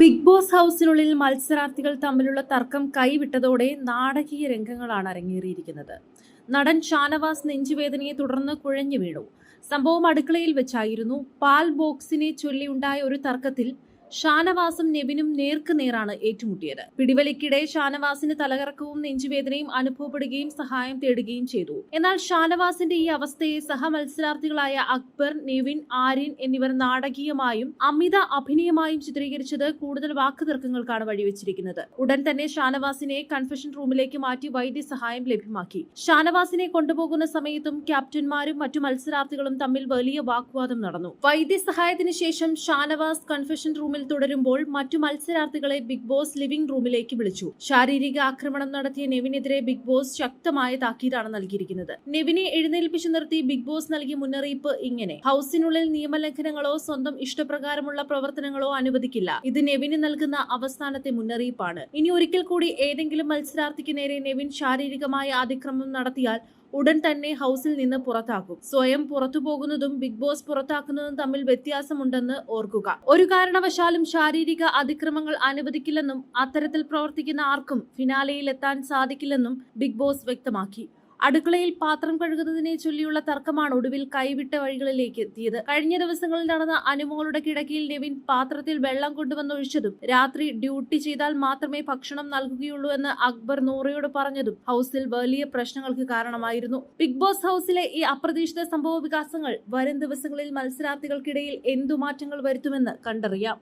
Big boss ഹൗസിനുള്ളിൽ മത്സരാർത്ഥികൾ തമ്മിലുള്ള തർക്കം കൈവിട്ടതോടെ നാടകീയ രംഗങ്ങളാണ് അരങ്ങേറിയിരിക്കുന്നത്. നടൻ ഷാനവാസ് നെഞ്ചുവേദനയെ തുടർന്ന് കുഴഞ്ഞു വീണു. സംഭവം അടുക്കളയിൽ വെച്ചായിരുന്നു. പാൽ ബോക്സിനെ ചൊല്ലിയുണ്ടായ ഒരു തർക്കത്തിൽ ഷാനവാസും നെബിനും നേർക്ക് നേരാണ് ഏറ്റുമുട്ടിയത്. പിടിവലിക്കിടെ ഷാനവാസിന് തലകറക്കവും നെഞ്ചുവേദനയും അനുഭവപ്പെടുകയും സഹായം തേടുകയും ചെയ്തു. എന്നാൽ ഷാനവാസിന്റെ ഈ അവസ്ഥയെ സഹമത്സരാർത്ഥികളായ അക്ബർ നെവിൻ ആര്യൻ എന്നിവർ നാടകീയമായും അമിത അഭിനയമായും ചിത്രീകരിച്ചത് കൂടുതൽ വാക്കുതർക്കങ്ങൾക്കാണ് വഴിവെച്ചിരിക്കുന്നത്. ഉടൻ തന്നെ ഷാനവാസിനെ കൺഫെഷൻ റൂമിലേക്ക് മാറ്റി വൈദ്യസഹായം ലഭ്യമാക്കി. ഷാനവാസിനെ കൊണ്ടുപോകുന്ന സമയത്തും ക്യാപ്റ്റന്മാരും മറ്റു മത്സരാർത്ഥികളും തമ്മിൽ വലിയ വാഗ്വാദം നടന്നു. വൈദ്യസഹായത്തിന് ശേഷം ഷാനവാസ് കൺഫെഷൻ റൂമിൽ തുടരുമ്പോൾ മറ്റു മത്സരാർത്ഥികളെ ബിഗ് ബോസ് ലിവിംഗ് റൂമിലേക്ക് വിളിച്ചു. ശാരീരിക ആക്രമണം നടത്തിയ നെവിനെതിരെ ബിഗ് ബോസ് ശക്തമായ താക്കീതാണ് നൽകിയിരിക്കുന്നത്. നെവിനെ എഴുന്നേൽപ്പിച്ചു നിർത്തി ബിഗ് ബോസ് നൽകിയ മുന്നറിയിപ്പ് ഇങ്ങനെ. ഹൗസിനുള്ളിൽ നിയമലംഘനങ്ങളോ സ്വന്തം ഇഷ്ടപ്രകാരമുള്ള പ്രവർത്തനങ്ങളോ അനുവദിക്കില്ല. ഇത് നെവിന് നൽകുന്ന അവസാനത്തെ മുന്നറിയിപ്പാണ്. ഇനി ഒരിക്കൽ കൂടി ഏതെങ്കിലും മത്സരാർത്ഥിക്ക് നേരെ നെവിൻ ശാരീരികമായ അതിക്രമം നടത്തിയാൽ ഉടൻ തന്നെ ഹൗസിൽ നിന്ന് പുറത്താക്കും. സ്വയം പുറത്തു പോകുന്നതും ബിഗ് ബോസ് പുറത്താക്കുന്നതും തമ്മിൽ വ്യത്യാസമുണ്ടെന്ന് ഓർക്കുക. ഒരു കാരണവശാലും ശാരീരിക അതിക്രമങ്ങൾ അനുവദിക്കില്ലെന്നും അത്തരത്തിൽ പ്രവർത്തിക്കുന്ന ആർക്കും ഫിനാലയിൽ എത്താൻ സാധിക്കില്ലെന്നും ബിഗ് ബോസ് വ്യക്തമാക്കി. അടുക്കളയിൽ പാത്രം കഴുകുന്നതിനെ ചൊല്ലിയുള്ള തർക്കമാണ് ഒടുവിൽ കൈവിട്ട വഴികളിലേക്ക് എത്തിയത്. കഴിഞ്ഞ ദിവസങ്ങളിൽ നടന്ന അനുമോളുടെ കിടക്കയിൽ നെവിൻ പാത്രത്തിൽ വെള്ളം കൊണ്ടുവന്നൊഴിച്ചതും രാത്രി ഡ്യൂട്ടി ചെയ്താൽ മാത്രമേ ഭക്ഷണം നൽകുകയുള്ളൂ എന്ന് അക്ബർ നൂറയോട് പറഞ്ഞതും ഹൗസിൽ വലിയ പ്രശ്നങ്ങൾക്ക് കാരണമായിരുന്നു. ബിഗ് ബോസ് ഹൗസിലെ ഈ അപ്രതീക്ഷിത സംഭവ വികാസങ്ങൾ വരും ദിവസങ്ങളിൽ മത്സരാർത്ഥികൾക്കിടയിൽ എന്തു മാറ്റങ്ങൾ വരുത്തുമെന്ന് കണ്ടറിയാം.